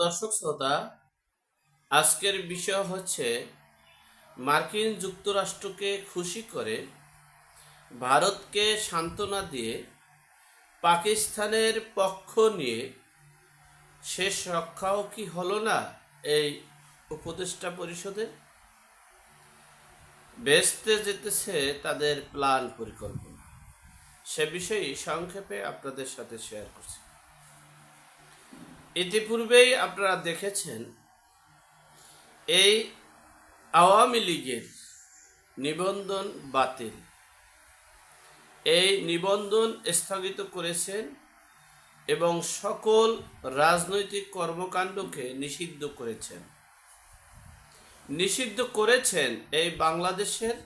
দর্শক শ্রোতা, আজকের বিষয় হচ্ছে মার্কিন যুক্তরাষ্ট্রকে খুশি করে ভারতকে সান্ত্বনা দিয়ে পাকিস্তানের পক্ষ নিয়ে শেষ রক্ষাও কি হলো না এই উপদেষ্টা পরিষদের বেসতে যেতেছে তাদের প্ল্যান পরিকল্পনা। সে বিষয়ে সংক্ষেপে আপনাদের সাথে শেয়ার করছি। ইতিপূর্বেই আপনারা দেখেছেন, এই আওয়ামী লীগের নিবন্ধন বাতিল। এই নিবন্ধন স্থগিত করেছেন এবং সকল রাজনৈতিক কর্মকাণ্ডকে নিষিদ্ধ করেছেন। নিষিদ্ধ করেছেন এই বাংলাদেশের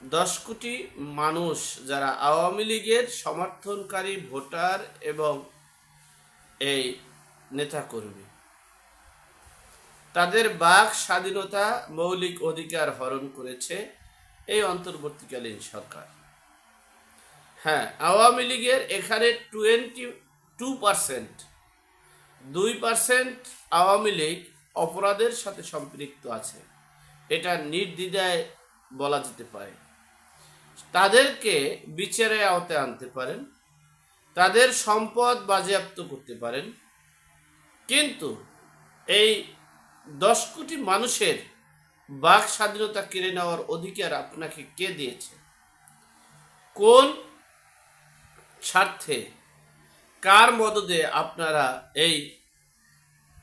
দশ কোটি মানুষ যারা আওয়ামী লীগের সমর্থনকারী ভোটার এবং এই নেতা নেতাকর্মী তাদের বাক স্বাধীনতা মৌলিক অধিকার হরণ করেছে এই অন্তর্বর্তীকালীন সরকার। হ্যাঁ আওয়ামী লীগের এখানে টোয়েন্টি টু পার্সেন্ট, দুই পার্সেন্ট আওয়ামী লীগ অপরাধের সাথে সম্পৃক্ত আছে। এটা নির্দ্বিধায় বলা যেতে পারে। তাদেরকে বিচারে আওতায় আনতে পারেন। তাদের সম্পদ বাজেয়াপ্ত করতে পারেন। কিন্তু এই দশ কোটি মানুষের বাক স্বাধীনতা কেড়ে নেওয়ার অধিকার আপনাকে কে দিয়েছে? কোন স্বার্থে, কার মদদে আপনারা এই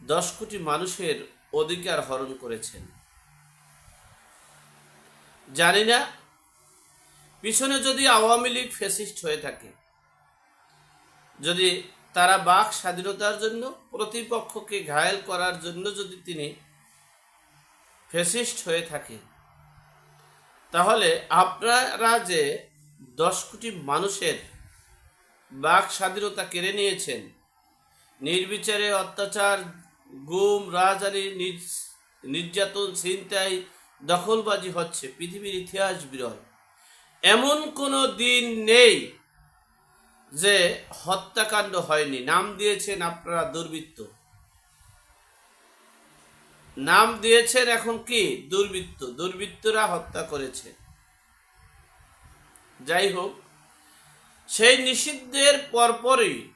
দশ কোটি মানুষের অধিকার হরণ করেছেন? জানি না। পিছনে যদি আওয়ামী লীগ ফেসিস্ট হয়ে থাকে যদি তারা বাক স্বাধীনতার জন্য প্রতিপক্ষকে ঘায়েল করার জন্য যদি তিনি ফেসিস্ট হয়ে থাকে তাহলে আপনারা যে দশ কোটি মানুষের বাক স্বাধীনতা কেড়ে নিয়েছেন, নির্বিচারে অত্যাচার, গুম রাজধানী নির্যাতন, ছিনতাই, দখলবাজি হচ্ছে পৃথিবীর ইতিহাস বিরল। এমন কোনো দিন নেই যে হত্যাকাণ্ড হয়নি। নাম দিয়েছেন আপনারা দুর্বৃত্ত। নাম দিয়েছেন এখন কি? দুর্বৃত্ত। দুর্বৃত্তরা হত্যা করেছে। যাই হোক, সেই নিষিদ্ধের পরপরই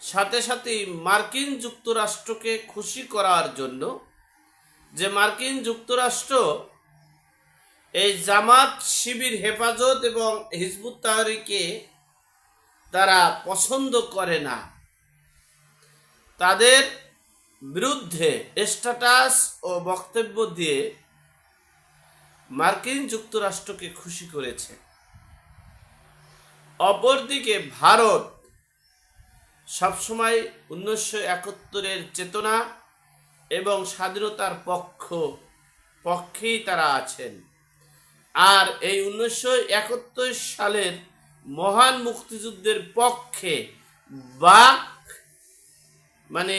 সাথে সাথে মার্কিন যুক্তরাষ্ট্রকে খুশি করার জন্য যে মার্কিন যুক্তরাষ্ট্র এই জামাত শিবির হেফাজত এবং হিজবুত তাহরিকে তারা পছন্দ করে না। তাদের বিরুদ্ধে স্ট্যাটাস ও বক্তব্য দিয়ে মার্কিন যুক্তরাষ্ট্রকে খুশি করেছে। অপরদিকে ভারত সবসময় উনিশশো একাত্তরের চেতনা এবং স্বাধীনতার পক্ষ, পক্ষেই তারা আছেন। আর এই উনিশশো একাত্তর সালের মহান মুক্তিযুদ্ধের পক্ষে বাক মানে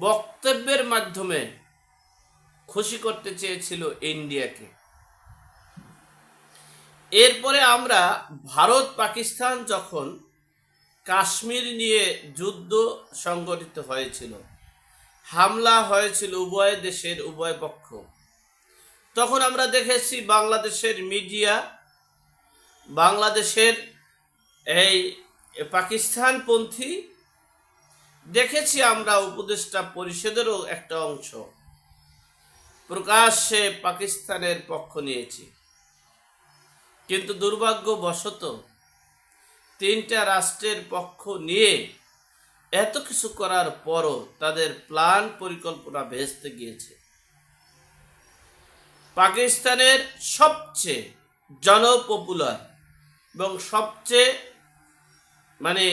বক্তব্যের মাধ্যমে খুশি করতে চেয়েছিল ইন্ডিয়াকে। এরপরে আমরা ভারত পাকিস্তান যখন কাশ্মীর নিয়ে যুদ্ধ সংগঠিত হয়েছিল, হামলা হয়েছিল উভয় দেশের উভয় পক্ষ। তখন আমরা দেখেছি বাংলাদেশের মিডিয়া, বাংলাদেশের এই পাকিস্তানপন্থী, দেখেছি আমরা উপদেষ্টা পরিষদেরও একটা অংশ। প্রকাশ্যে পাকিস্তানের পক্ষ নিয়েছি। কিন্তু দুর্ভাগ্যবশত তিনটা রাষ্ট্রের পক্ষ নিয়ে এত কিছু করার পরও তাদের প্ল্যান পরিকল্পনা ভেস্তে গিয়েছে। পাকিস্তানের সবচেয়ে জনপপুলার এবং সবচেয়ে মানে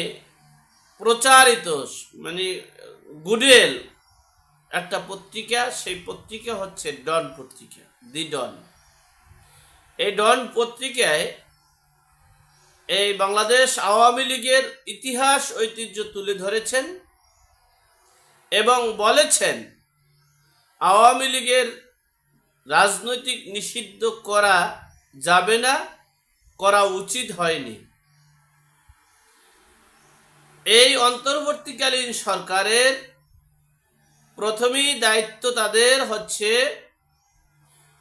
প্রচারিত মানে গুডেল একটা পত্রিকা, সেই পত্রিকা হচ্ছে ডন পত্রিকা, দি ডন। এই ডন পত্রিকায় এই বাংলাদেশ আওয়ামী লীগের ইতিহাস, ঐতিহ্য তুলে ধরেছেন এবং বলেছেন, আওয়ামী লীগের রাজনৈতিক নিষিদ্ধ করা যাবে না, করা উচিত হয়নি। এই অন্তর্বর্তীকালীন সরকারের প্রথমেই দায়িত্ব তাদের হচ্ছে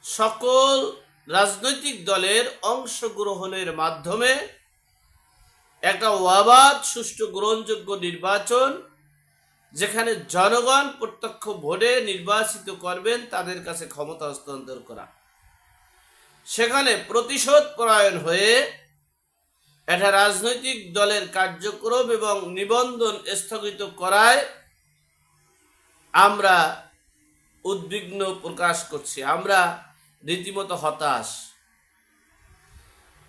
সকল রাজনৈতিক দলের অংশগ্রহণের মাধ্যমে একটা অবাধ সুষ্ঠু গ্রহণযোগ্য নির্বাচন যেখানে জনগণ প্রত্যক্ষ ভোটে নির্বাচিত করবেন, তাদের কাছে ক্ষমতা হস্তান্তর করা। সেখানে প্রতিশোধ পরায়ণ হয়ে একটা রাজনৈতিক দলের কার্যক্রম এবং নিবন্ধন স্থগিত করায় আমরা উদ্বিগ্ন প্রকাশ করছি। আমরা রীতিমতো হতাশ।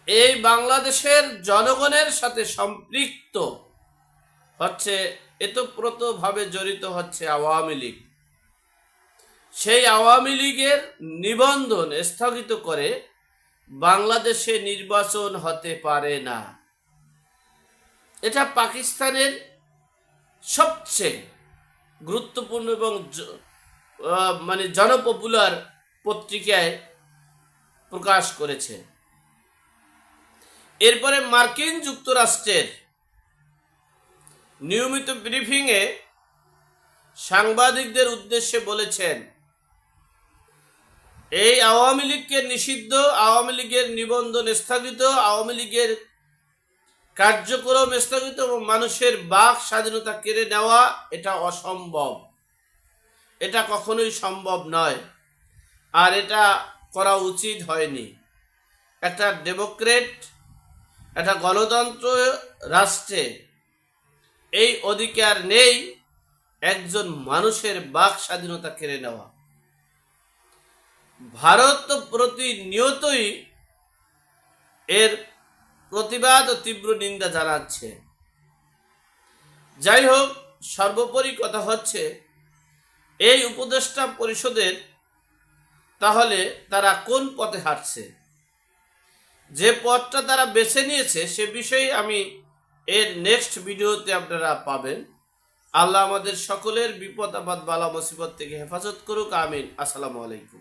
এই বাংলাদেশের জনগণের সাথে সম্পৃক্ত হচ্ছে এতপ্রতভাবে জড়িত হচ্ছে আওয়ামী লীগ। সেই আওয়ামী লীগের নিবন্ধন স্থগিত করে বাংলাদেশে নির্বাচন হতে পারে না। এটা পাকিস্তানের সবচেয়ে গুরুত্বপূর্ণ এবং মানে জনপপুলার পত্রিকায় প্রকাশ করেছে। এরপরে মার্কিন যুক্তরাষ্ট্রের নিয়মিত ব্রিফিংয়ে সাংবাদিকদের উদ্দেশ্যে বলেছেন, এই আওয়ামী লীগকে নিষিদ্ধ, আওয়ামী লীগের নিবন্ধন স্থগিত, আওয়ামী লীগের কার্যক্রম স্থগিত এবং মানুষের বাক স্বাধীনতা কেড়ে নেওয়া, এটা অসম্ভব। এটা কখনোই সম্ভব নয়। আর এটা করা উচিত হয়নি। একটা ডেমোক্রেট, একটা গণতন্ত্র রাষ্ট্রে এই অধিকার নেই একজন মানুষের বাক স্বাধীনতা কেড়ে নেওয়া। ভারত প্রতিনিয়তই এর প্রতিবাদ ও তীব্র নিন্দা জানাচ্ছে। যাই হোক, সর্বোপরি কথা হচ্ছে, এই উপদেষ্টা পরিষদের তাহলে তারা কোন পথে হাঁটছে? যে পথটা তারা বেছে নিয়েছে সে বিষয়ে আমি এর নেক্সট ভিডিওতে আপনারা পাবেন। আল্লাহ আমাদের সকলের বিপদ আবাদ বালা মুসিবত থেকে হেফাজত করুক, আমিন। আসসালামু আলাইকুম।